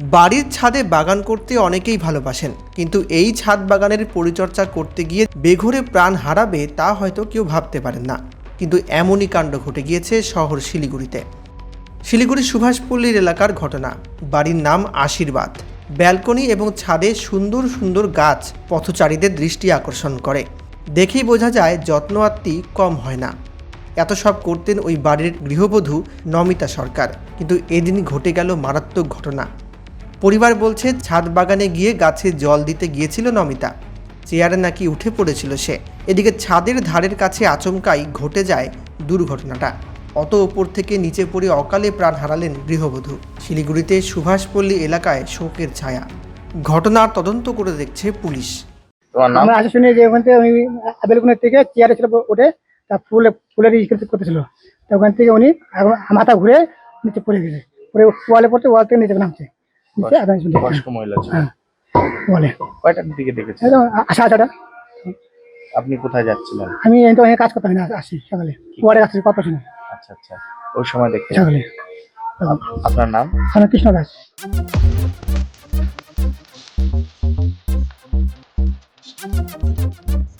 বাড়ির ছাদে বাগান করতে অনেকেই ভালোবাসেন, কিন্তু এই ছাদ বাগানের পরিচর্যা করতে গিয়ে বেঘরে প্রাণ হারাবে তা হয়তো কেউ ভাবতে পারেন না। কিন্তু এমনই কাণ্ড ঘটে গিয়েছে শহর শিলিগুড়িতে। শিলিগুড়ি সুভাষপল্লীর এলাকার ঘটনা। বাড়ির নাম আশীর্বাদ। ব্যালকনি এবং ছাদে সুন্দর সুন্দর গাছ পথচারীদের দৃষ্টি আকর্ষণ করে। দেখেই বোঝা যায় যত্ন আত্মি কম হয় না। এত সব করতেন ওই বাড়ির গৃহবধূ নমিতা সরকার। কিন্তু এদিন ঘটে গেল মারাত্মক ঘটনা। পরিবার বলছে ছাদ বাগানে গিয়ে গাছে জল দিতে গিয়েছিল নমিতা। চেয়ারে নাকি উঠে পড়েছিল সে। এদিকে ছাদের ধারের কাছে আচমকাই ঘটে যায় দুর্ঘটনাটা। অত ওপর থেকে নিচে পড়ে অকালে প্রাণ হারালেন গৃহবধূ। শিলিগুড়িতে সুভাষপল্লী এলাকায় শোকের ছায়া। ঘটনার তদন্ত করে দেখছে পুলিশ। তোমার আমরা আসে শুনি যে ওখান থেকে চেয়ারে ছিল ওঠে তা ফুলে ফুলের করতেছিল। তা ওখান থেকে উনি মাথা ঘুরে নিচে পড়ে গেছে। পরে ওয়ালে পড়তে ওয়াল থেকে নিচে নামছে। হ্যাঁ, বয়স্ক মহিলা ছিল। হ্যাঁ, বলে। কয়টার দিকে দেখেছি সাড়ে ছটা আপনি কোথায় যাচ্ছিলেন? আমি তো এখানে কাজ করতাম না আসি সকালে। ওয়ার্ডে কাজ কত শুনে আচ্ছা আচ্ছা। ওই সময় দেখতে সকালে। আপনার নাম? আমার কৃষ্ণ দাস। Thank you.